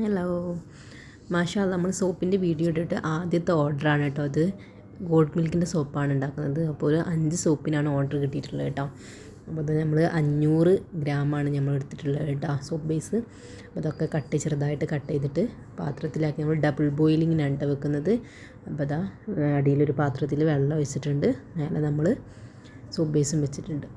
Hello മാഷാ നമ്മൾ സോപ്പിന്റെ video ഇട്ടിട്ട് ആദ്യത്തെ ഓർഡറാണ് കേട്ടോ അത്. ഗോഡ് മിൽക്കിന്റെ സോപ്പാണ് ഉണ്ടാക്കുന്നത്. അപ്പോൾ ഒരു അഞ്ച് സോപ്പിനാണ് ഓർഡർ കിട്ടിയിട്ടുള്ളത് കേട്ടോ. അപ്പോൾ അത് നമ്മൾ അഞ്ഞൂറ് ഗ്രാമാണ് നമ്മൾ എടുത്തിട്ടുള്ളത് കേട്ടോ സോപ്പ് ബേസ് അപ്പോൾ അതൊക്കെ കട്ട് ചെറുതായിട്ട് കട്ട് ചെയ്തിട്ട് പാത്രത്തിലാക്കി നമ്മൾ ഡബിൾ ബോയിലിങ്ങിനാണ് കേട്ടോ വെക്കുന്നത്. അപ്പോൾ അതാ അടിയിലൊരു പാത്രത്തിൽ വെള്ളം ഒഴിച്ചിട്ടുണ്ട്. മേലെ നമ്മൾ സോപ്പ് ബേസും വെച്ചിട്ടുണ്ട്.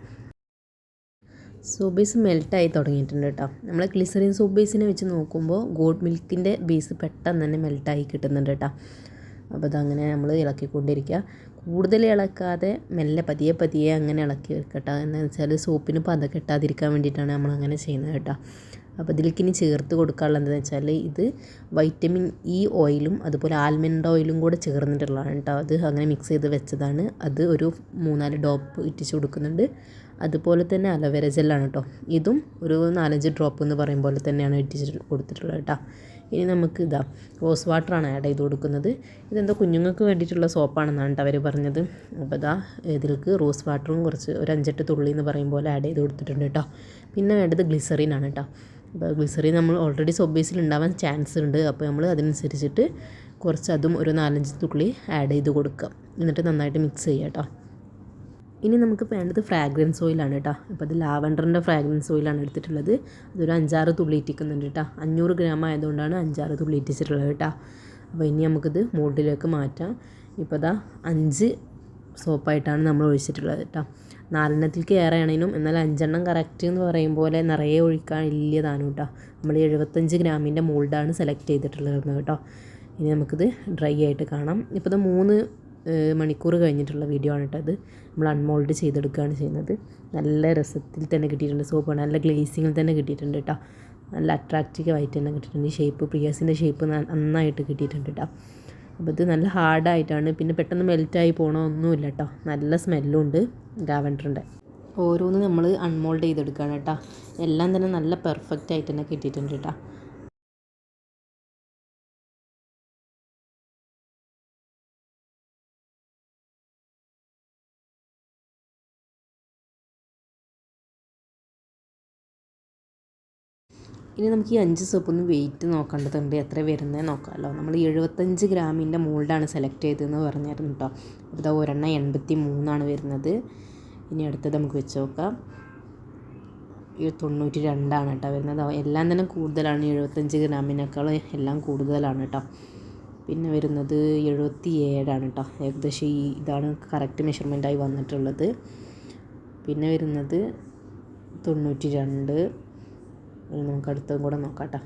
സോപ്പ് ബേസ് മെൽട്ടായി തുടങ്ങിയിട്ടുണ്ട് കേട്ടോ നമ്മൾ ഗ്ലിസറിൻ ബേസിനെ വെച്ച് നോക്കുമ്പോൾ ഗോഡ് മിൽക്കിന്റെ ബേസ് പെട്ടെന്ന് തന്നെ മെൽട്ടായി കിട്ടുന്നുണ്ട് കേട്ടോ അപ്പോൾ അതങ്ങനെ നമ്മൾ ഇളക്കിക്കൊണ്ടിരിക്കുക കൂടുതൽ ഇളക്കാതെ മെല്ലെ പതിയെ പതിയെ അങ്ങനെ ഇളക്കി വെക്കട്ടോ എന്ന് വെച്ചാൽ സോപ്പിന് പത കെട്ടാതിരിക്കാൻ വേണ്ടിയിട്ടാണ് നമ്മൾ അങ്ങനെ ചെയ്യുന്നത് കേട്ടോ അപ്പോൾ ഇതിലേക്ക് ഇനി ചേർത്ത് കൊടുക്കാനുള്ളത് എന്താണെന്ന് വെച്ചാൽ ഇത് വൈറ്റമിൻ ഇ ഓയിലും അതുപോലെ ആൽമണ്ട് ഓയിലും കൂടെ ചേർന്നിട്ടുള്ളതാണ് കേട്ടോ അത് അങ്ങനെ മിക്സ് ചെയ്ത് വെച്ചതാണ്. അത് ഒരു മൂന്നാൽ ഡോപ്പ് ഇറ്റിച്ച് കൊടുക്കുന്നുണ്ട്. അതുപോലെ തന്നെ അലവേര ജെല്ലാണ് കേട്ടോ ഇതും ഒരു നാലഞ്ച് ഡ്രോപ്പ് എന്ന് പറയും പോലെ തന്നെയാണ് ഇട്ടിച്ച് കൊടുത്തിട്ടുള്ളത് കേട്ടോ ഇനി നമുക്ക് ഇതാ റോസ് വാട്ടറാണ് ആഡ് ചെയ്ത് കൊടുക്കുന്നത്. ഇതെന്തോ കുഞ്ഞുങ്ങൾക്ക് വേണ്ടിയിട്ടുള്ള സോപ്പാണെന്നാണ് കേട്ടോ അവർ പറഞ്ഞത്. അപ്പോൾ ഇതാ ഇതിലേക്ക് റോസ് വാട്ടറും കുറച്ച് ഒരു അഞ്ചെട്ട് തുള്ളി എന്ന് പറയും പോലെ ആഡ് ചെയ്ത് കൊടുത്തിട്ടുണ്ട് കേട്ടോ പിന്നെ വേണ്ടത് ഗ്ലിസറിനാണ് കേട്ടോ അപ്പോൾ ഗ്ലിസറി നമ്മൾ ഓൾറെഡി സോപ്പ് ഉണ്ടാവാൻ ചാൻസ് ഉണ്ട് അപ്പോൾ നമ്മൾ അതിനനുസരിച്ചിട്ട് കുറച്ച് അതും ഒരു നാലഞ്ച് തുള്ളി ആഡ് ചെയ്ത് കൊടുക്കുക എന്നിട്ട് നന്നായിട്ട് മിക്സ് ചെയ്യുക കേട്ടോ ഇനി നമുക്ക് വേണ്ടത് ഫ്രാഗ്രൻസ് ഓയിലാണ് കേട്ടോ അപ്പോൾ അത് ലാവൻഡറിന്റെ ഫ്രാഗ്രൻസ് ഓയിലാണ് എടുത്തിട്ടുള്ളത്. അതൊരു അഞ്ചാറ് തുള്ളി ഇറ്റിക്കുന്നുണ്ട് കേട്ടോ അഞ്ഞൂറ് ഗ്രാം ആയതുകൊണ്ടാണ് അഞ്ചാറ് തുള്ളി ഇറ്റിച്ചിട്ടുള്ളത് കേട്ടോ അപ്പോൾ ഇനി നമുക്കിത് മോൾഡിലേക്ക് മാറ്റാം. ഇപ്പോൾ ഇതാ അഞ്ച് സോപ്പായിട്ടാണ് നമ്മൾ ഒഴിച്ചിട്ടുള്ളത് കേട്ടോ നാലെണ്ണത്തിലേക്ക് ഏറെ ആണെങ്കിലും എന്നാൽ അഞ്ചെണ്ണം കറക്റ്റ് എന്ന് പറയും പോലെ നിറയെ ഒഴിക്കാൻ ഇല്ലതാണ് കേട്ടോ നമ്മൾ എഴുപത്തഞ്ച് ഗ്രാമിന്റെ മോൾഡാണ് സെലക്ട് ചെയ്തിട്ടുള്ളത് കേട്ടോ ഇനി നമുക്കിത് ഡ്രൈ ആയിട്ട് കാണാം. ഇപ്പോൾ ഇത് മൂന്ന് മണിക്കൂർ കഴിഞ്ഞിട്ടുള്ള വീഡിയോ ആണ് കേട്ടോ അത് നമ്മൾ അൺമോൾഡ് ചെയ്തെടുക്കുകയാണ് ചെയ്യുന്നത്. നല്ല രസത്തിൽ തന്നെ കിട്ടിയിട്ടുണ്ട് സോപ്പ് നല്ല ഗ്ലേസിങ്ങിൽ തന്നെ കിട്ടിയിട്ടുണ്ട് കേട്ടോ നല്ല അട്രാക്റ്റീവ് ആയിട്ട് തന്നെ കിട്ടിയിട്ടുണ്ട്. ഷേപ്പ് പ്രിയസിന്റെ ഷേപ്പ് നന്നായിട്ട് കിട്ടിയിട്ടുണ്ട് കേട്ടോ അപ്പോൾ ഇത് നല്ല ഹാർഡായിട്ടാണ് പിന്നെ പെട്ടെന്ന് മെൽറ്റായി പോകണോ ഒന്നുമില്ല കേട്ടോ നല്ല സ്മെല്ലും ഉണ്ട് ലാവൻഡറിന്റെ ഓരോന്ന് നമ്മൾ അൺമോൾഡ് ചെയ്തെടുക്കുകയാണ് കേട്ടോ എല്ലാം തന്നെ നല്ല പെർഫെക്റ്റ് ആയിട്ട് തന്നെ കിട്ടിയിട്ടുണ്ട് കേട്ടോ ഇനി നമുക്ക് ഈ അഞ്ച് സോപ്പൊന്ന് വെയിറ്റ് നോക്കേണ്ടതുണ്ട്. എത്ര വരുന്നത് നോക്കാമല്ലോ നമ്മൾ എഴുപത്തഞ്ച് ഗ്രാമിന്റെ മോൾഡാണ് സെലക്ട് ചെയ്തതെന്ന് പറഞ്ഞായിരുന്നു കേട്ടോ അപ്പോൾ ഒരെണ്ണം എൺപത്തി മൂന്നാണ് വരുന്നത്. ഇനി അടുത്തത് നമുക്ക് വെച്ച് നോക്കാം. ഈ തൊണ്ണൂറ്റി രണ്ടാണ് കേട്ടോ വരുന്നത് എല്ലാം തന്നെ കൂടുതലാണ്. എഴുപത്തഞ്ച് ഗ്രാമിനേക്കാളും എല്ലാം കൂടുതലാണ് കേട്ടോ പിന്നെ വരുന്നത് എഴുപത്തി ഏഴാണ് കേട്ടോ ഏകദേശം ഈ ഇതാണ് കറക്റ്റ് മെഷർമെന്റായി വന്നിട്ടുള്ളത്. പിന്നെ വരുന്നത് തൊണ്ണൂറ്റി രണ്ട് നമുക്ക് അടുത്തതും കൂടെ നോക്കാം കേട്ടോ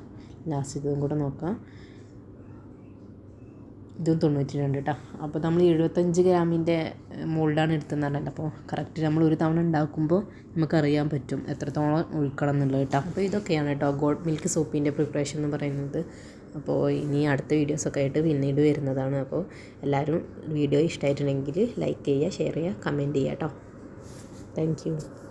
ലാസ്റ്റ് ഇതും കൂടെ നോക്കാം. ഇതും തൊണ്ണൂറ്റി രണ്ട് കേട്ടോ അപ്പോൾ നമ്മൾ എഴുപത്തഞ്ച് ഗ്രാമിന്റെ മോൾഡാണ് എടുത്തതെന്ന് പറഞ്ഞത് അപ്പോൾ കറക്റ്റ് നമ്മൾ ഒരു തവണ ഉണ്ടാക്കുമ്പോൾ നമുക്കറിയാൻ പറ്റും എത്രത്തോളം ഒഴിക്കണം എന്നുള്ളത് കേട്ടോ അപ്പോൾ ഇതൊക്കെയാണ് കേട്ടോ ഗോഡ് മിൽക്ക് സോപ്പിന്റെ പ്രിപ്പറേഷൻ എന്ന് പറയുന്നത്. അപ്പോൾ ഇനി അടുത്ത വീഡിയോസൊക്കെ ആയിട്ട് പിന്നീട് വരുന്നതാണ്. അപ്പോൾ എല്ലാവരും വീഡിയോ ഇഷ്ടമായിട്ടുണ്ടെങ്കിൽ ലൈക്ക് ചെയ്യുക ഷെയർ ചെയ്യുക കമന്റ് ചെയ്യുക കേട്ടോ താങ്ക്